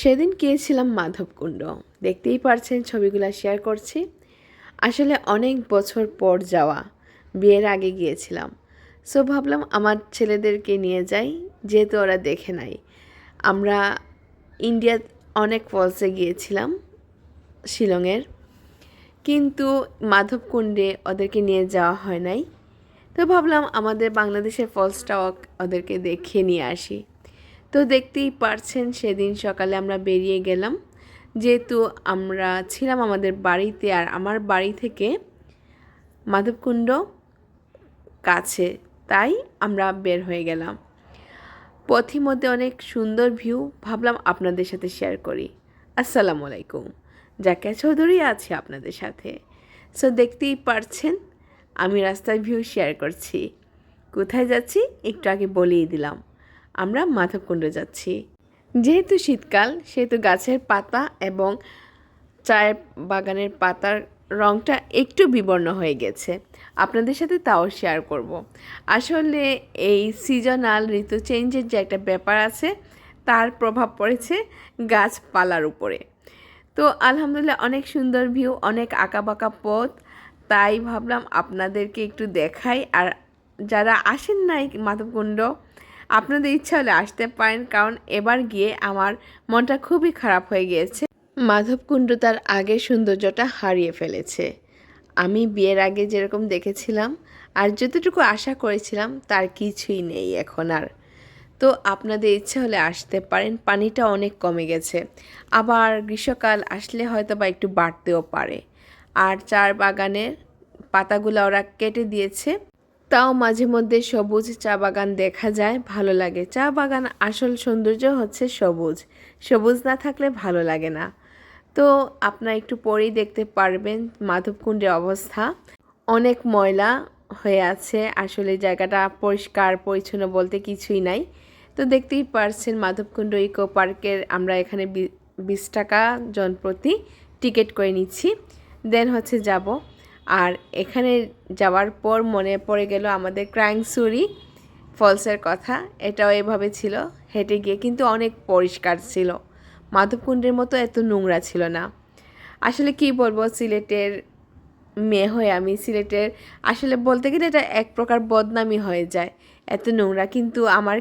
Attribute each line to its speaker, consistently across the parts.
Speaker 1: সেদিন গিয়েছিলাম মাধবকুণ্ড দেখতেই পারছেন, ছবিগুলো শেয়ার করছি। আসলে অনেক বছর পর যাওয়া, বিয়ের আগে গিয়েছিলাম। সো ভাবলাম আমার ছেলেদেরকে নিয়ে যাই, যেহেতু ওরা দেখে নাই। আমরা ইন্ডিয়া অনেক ফলসে গিয়েছিলাম, শিলংয়ের। কিন্তু মাধবকুণ্ডে ওদেরকে নিয়ে যাওয়া হয় নাই। তো ভাবলাম আমাদের বাংলাদেশের ফলসটাও ওদেরকে দেখিয়ে নিয়ে আসি। তো দেখতেই পারছেন সেদিন সকালে আমরা বেরিয়ে গেলাম। যেহেতু আমরা ছিলাম আমাদের বাড়িতে আর আমার বাড়ি থেকে মাধবকুণ্ড কাছে, তাই আমরা বের হয়ে গেলাম। পথি মধ্যে অনেক সুন্দর ভিউ, ভাবলাম আপনাদের সাথে শেয়ার করি। আসসালামু আলাইকুম, জাকিয়া চৌধুরী আছে আপনাদের সাথে। সো দেখতেই পারছেন, আমি রাস্তার ভিউ শেয়ার করছি। কোথায় যাচ্ছি, একটু আগে বলেই দিলাম। আমরা মাধবকুণ্ড যাচ্ছি। যেহেতু শীতকাল, সেহেতু গাছের পাতা এবং চায়ের বাগানের পাতার রংটা একটু বিবর্ণ হয়ে গেছে। আপনাদের সাথে তাও শেয়ার করব। আসলে এই সিজনাল ঋতু চেঞ্জের যে একটা ব্যাপার আছে, তার প্রভাব পড়েছে গাছপালার উপরে। তো আলহামদুলিল্লাহ অনেক সুন্দর ভিউ অনেক আঁকাবাঁকা পথ, তাই ভাবলাম আপনাদেরকে একটু দেখাই। আর যারা আসেন নাই মাধবকুণ্ড আপনাদের ইচ্ছা হলে আসতে পারেন, কারণ এবার গিয়ে আমার মনটা খুবই খারাপ হয়ে গিয়েছে। মাধবকুণ্ড তার আগের সৌন্দর্যটা হারিয়ে ফেলেছে। আমি বিয়ের আগে যেরকম দেখেছিলাম আর যতটুকু আশা করেছিলাম, তার কিছুই নেই এখন আর। তো আপনাদের ইচ্ছে হলে আসতে পারেন, পানিটা অনেক কমে গেছে। আবার গ্রীষ্মকাল আসলে হয়তো বা একটু বাড়তেও পারে। আর চার বাগানের পাতাগুলো ওরা কেটে দিয়েছে। তাও মাঝে মধ্যে সবুজ চা বাগান দেখা যায়, ভালো লাগে। চা বাগান আসল সৌন্দর্য হচ্ছে সবুজ। সবুজ না থাকলে ভালো লাগে না। তো আপনারা একটু পরেই দেখতে পারবেন মাধবকুণ্ডের অবস্থা। অনেক ময়লা হয়ে আছে। আসলে জায়গাটা পরিষ্কার, পরিচ্ছন্ন বলতে কিছুই নাই। তো দেখতেই পারছেন মাধবকুণ্ড ইকো পার্কের আমরা এখানে বিশ টাকা জনপ্রতি টিকিট করে নিচ্ছি। দেন হচ্ছে যাব। আর এখানে যাওয়ার পর মনে পড়ে গেল আমাদের ক্রাইংসুরি ফলসের কথা। এটাও এভাবে ছিল, হেঁটে গিয়ে কিন্তু অনেক পরিষ্কার ছিল। মাধবকুণ্ডের মতো এত নোংরা ছিল না। আসলে কি বলব, সিলেটের মেয়ে হয়ে আমি সিলেটের, আসলে বলতে গেলে এটা এক প্রকার বদনামি হয়ে যায়। এত নোংরা কিন্তু আমার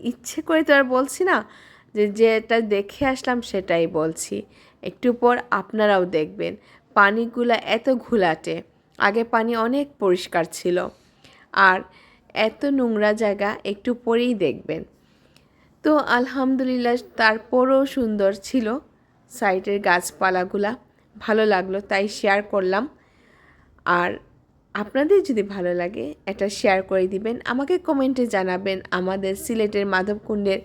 Speaker 1: ইচ্ছে করে তো আর বলছি না, যে যেটা দেখে আসলাম সেটাই বলছি। একটু পর আপনারাও দেখবেন। পানিগুলা এত ঘোলাটে, আগে পানি অনেক পরিষ্কার ছিল। আর এত নোংরা জায়গা একটু পরেই দেখবেন। তো আলহামদুলিল্লাহ তারপরও সুন্দর ছিল। সাইডের গাছপালাগুলা ভালো লাগল তাই শেয়ার করলাম। আর আপনাদের যদি ভালো লাগে এটা শেয়ার করে দিবেন। আমাকে কমেন্টে জানাবেন আমাদের সিলেটের মাধবকুণ্ডের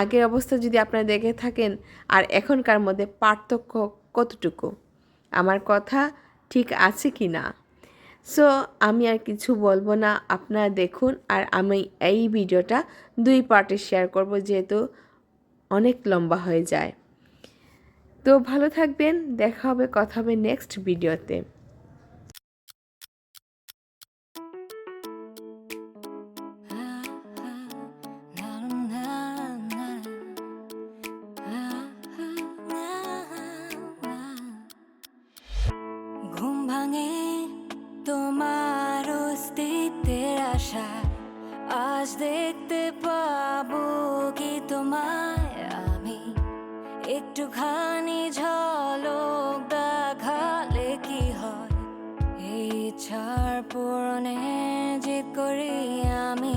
Speaker 1: আগের অবস্থা যদি আপনারা দেখে থাকেন আর এখনকার মধ্যে পার্থক্য কতটুকু। আমার কথা ঠিক আছে কি না? সো আমি আর কিছু বলব না। আপনারা দেখুন, আর আমি এই ভিডিওটা দুই পার্টে শেয়ার করব, যেহেতু অনেক লম্বা হয়ে যায়। তো ভালো থাকবেন, দেখা হবে, কথা হবে নেক্সট ভিডিওতে
Speaker 2: আশা আজ দেখতে পাবো কি তোমায় আমি। একটুখানি ঝলক দেখালে কি হয়? এই ইচ্ছার পূরণে জিত করি আমি।